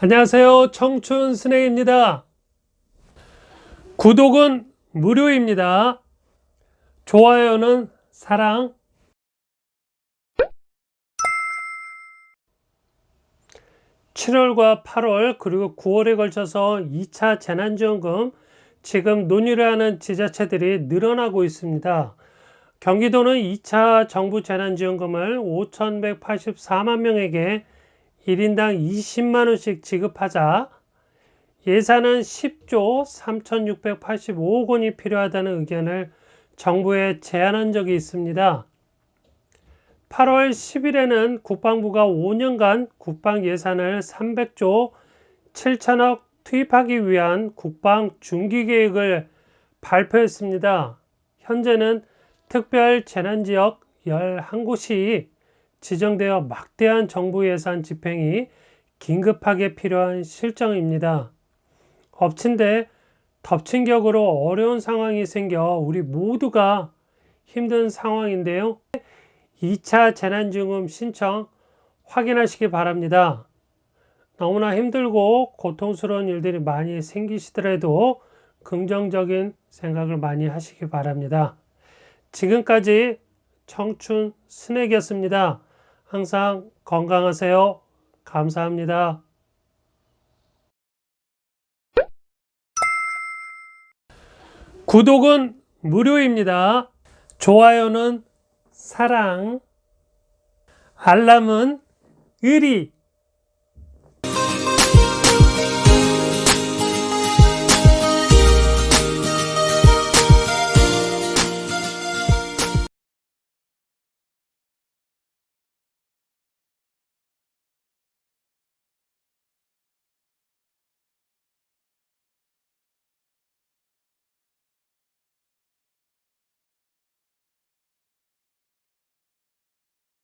안녕하세요. 청춘 스네입니다. 구독은 무료입니다. 좋아요는 사랑. (7월과 8월) 그리고 (9월에) 걸쳐서 (2차) 재난지원금 지금 논의를 하는 지자체들이 늘어나고 있습니다. 경기도는 2차 정부 재난지원금을 5,184만 명에게 1인당 20만 원씩 지급하자 예산은 10조 3,685억 원이 필요하다는 의견을 정부에 제안한 적이 있습니다. 8월 10일에는 국방부가 5년간 국방 예산을 300조 7천억 투입하기 위한 국방 중기 계획을 발표했습니다. 현재는 특별 재난 지역 11곳이 지정되어 막대한 정부 예산 집행이 긴급하게 필요한 실정입니다. 엎친 데 덮친 격으로 어려운 상황이 생겨 우리 모두가 힘든 상황인데요. 2차 재난지원금 신청 확인하시기 바랍니다. 너무나 힘들고 고통스러운 일들이 많이 생기시더라도 긍정적인 생각을 많이 하시기 바랍니다. 지금까지 청춘 스낵이었습니다. 항상 건강하세요. 감사합니다. 구독은 무료입니다. 좋아요는 사랑, 알람은 의리.